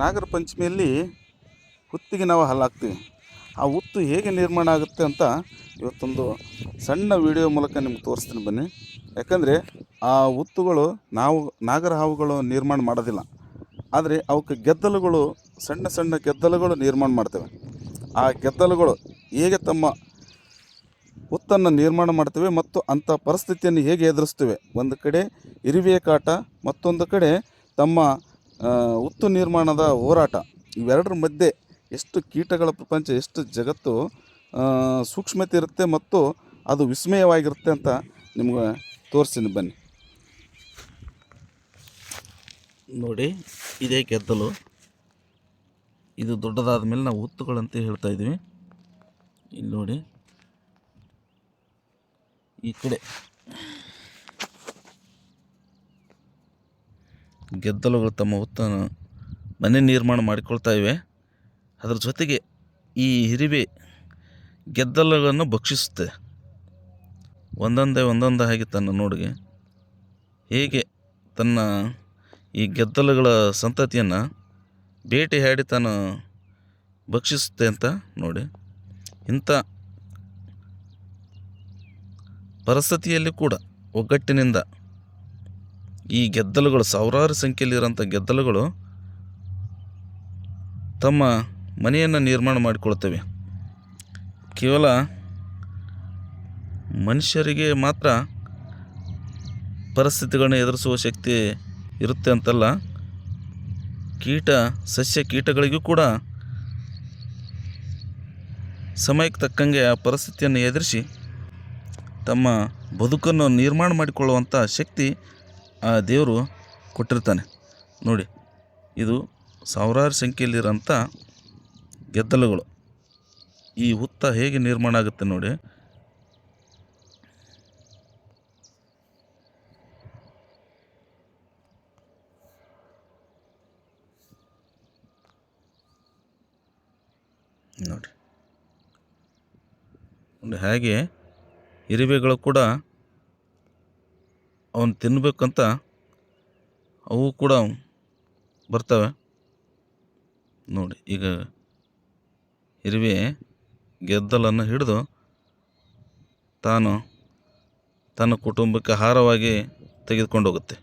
ನಾಗರ ಪಂಚಮಿಯಲ್ಲಿ ಹುತ್ತಿಗೆ ನಾವು ಹಾಲಾಕ್ತೀವಿ. ಆ ಹುತ್ತು ಹೇಗೆ ನಿರ್ಮಾಣ ಆಗುತ್ತೆ ಅಂತ ಇವತ್ತೊಂದು ಸಣ್ಣ ವಿಡಿಯೋ ಮೂಲಕ ನಿಮ್ಗೆ ತೋರಿಸ್ತೀನಿ ಬನ್ನಿ. ಯಾಕಂದರೆ ಆ ಹುತ್ತುಗಳು ನಾವು ನಾಗರ ಹಾವುಗಳು ನಿರ್ಮಾಣ ಮಾಡೋದಿಲ್ಲ. ಆದರೆ ಅವಕ್ಕೆ ಗೆದ್ದಲುಗಳು, ಸಣ್ಣ ಸಣ್ಣ ಗೆದ್ದಲುಗಳು ನಿರ್ಮಾಣ ಮಾಡ್ತವೆ. ಆ ಗೆದ್ದಲುಗಳು ಹೇಗೆ ತಮ್ಮ ಹುತ್ತನ್ನು ನಿರ್ಮಾಣ ಮಾಡ್ತವೆ ಮತ್ತು ಅಂಥ ಪರಿಸ್ಥಿತಿಯನ್ನು ಹೇಗೆ ಎದುರಿಸ್ತವೆ. ಒಂದು ಕಡೆ ಇರುವೆಯ ಕಾಟ, ಮತ್ತೊಂದು ಕಡೆ ತಮ್ಮ ಆ, ಹುತ್ತು ನಿರ್ಮಾಣದ ಹೋರಾಟ. ಇವೆರಡರ ಮಧ್ಯೆ ಎಷ್ಟು ಕೀಟಗಳ ಪ್ರಪಂಚ ಎಷ್ಟು ಜಗತ್ತು ಸೂಕ್ಷ್ಮತೆ ಇರುತ್ತೆ ಮತ್ತು ಅದು ವಿಸ್ಮಯವಾಗಿರುತ್ತೆ ಅಂತ ನಿಮ್ಗೆ ತೋರಿಸ್ತೀನಿ ಬನ್ನಿ. ನೋಡಿ ಇದೇ ಗೆದ್ದಲು. ಇದು ದೊಡ್ಡದಾದ ಮೇಲೆ ನಾವು ಉತ್ತುಗಳಂತ ಹೇಳ್ತಾ ಇದ್ದೀವಿ. ಇಲ್ಲಿ ನೋಡಿ ಈ ಕಡೆ ಗೆದ್ದಲುಗಳು ತಮ್ಮ ಹುತ್ತನ್ನು ಮನೆ ನಿರ್ಮಾಣ ಮಾಡಿಕೊಳ್ತಾ ಇವೆ. ಅದರ ಜೊತೆಗೆ ಈ ಹಿರಿವೆ ಗೆದ್ದಲುಗಳನ್ನು ಭಕ್ಷಿಸುತ್ತೆ. ಒಂದೊಂದೇ ಒಂದೊಂದಾಗಿ ತನ್ನ ನೋಡಿಗೆ ಹೇಗೆ ತನ್ನ ಈ ಗೆದ್ದಲುಗಳ ಸಂತತಿಯನ್ನು ಬೇಟೆಯಾಡಿ ತಾನು ಭಕ್ಷಿಸುತ್ತೆ ಅಂತ ನೋಡಿ. ಇಂಥ ಪರಿಸ್ಥಿತಿಯಲ್ಲಿ ಕೂಡ ಒಗ್ಗಟ್ಟಿನಿಂದ ಈ ಗೆದ್ದಲುಗಳು, ಸಾವಿರಾರು ಸಂಖ್ಯೆಯಲ್ಲಿರೋಂಥ ಗೆದ್ದಲುಗಳು ತಮ್ಮ ಮನೆಯನ್ನು ನಿರ್ಮಾಣ ಮಾಡಿಕೊಳ್ತವೆ. ಕೇವಲ ಮನುಷ್ಯರಿಗೆ ಮಾತ್ರ ಪರಿಸ್ಥಿತಿಗಳನ್ನ ಎದುರಿಸುವ ಶಕ್ತಿ ಇರುತ್ತೆ ಅಂತಲ್ಲ. ಕೀಟ, ಸಸ್ಯ ಕೀಟಗಳಿಗೂ ಕೂಡ ಸಮಯಕ್ಕೆ ತಕ್ಕಂಗೆ ಆ ಪರಿಸ್ಥಿತಿಯನ್ನು ಎದುರಿಸಿ ತಮ್ಮ ಬದುಕನ್ನು ನಿರ್ಮಾಣ ಮಾಡಿಕೊಳ್ಳುವಂಥ ಶಕ್ತಿ ಆ ದೇವರು ಕೊಟ್ಟಿರ್ತಾನೆ. ನೋಡಿ, ಇದು ಸಾವಿರಾರು ಸಂಖ್ಯೆಯಲ್ಲಿರೋಂಥ ಗೆದ್ದಲುಗಳು. ಈ ಹುತ್ತ ಹೇಗೆ ನಿರ್ಮಾಣ ಆಗುತ್ತೆ ನೋಡಿ. ನೋಡಿ, ಹಾಗೆ ಇರುವೆಗಳು ಕೂಡ ಅವನು ತಿನ್ನಬೇಕಂತ ಅವು ಕೂಡ ಬರ್ತವೆ. ನೋಡಿ, ಈಗ ಇರುವೆ ಗೆದ್ದಲನ್ನು ಹಿಡಿದು ತಾನು ತನ್ನ ಕುಟುಂಬಕ್ಕೆ ಆಹಾರವಾಗಿ ತೆಗೆದುಕೊಂಡು ಹೋಗುತ್ತೆ.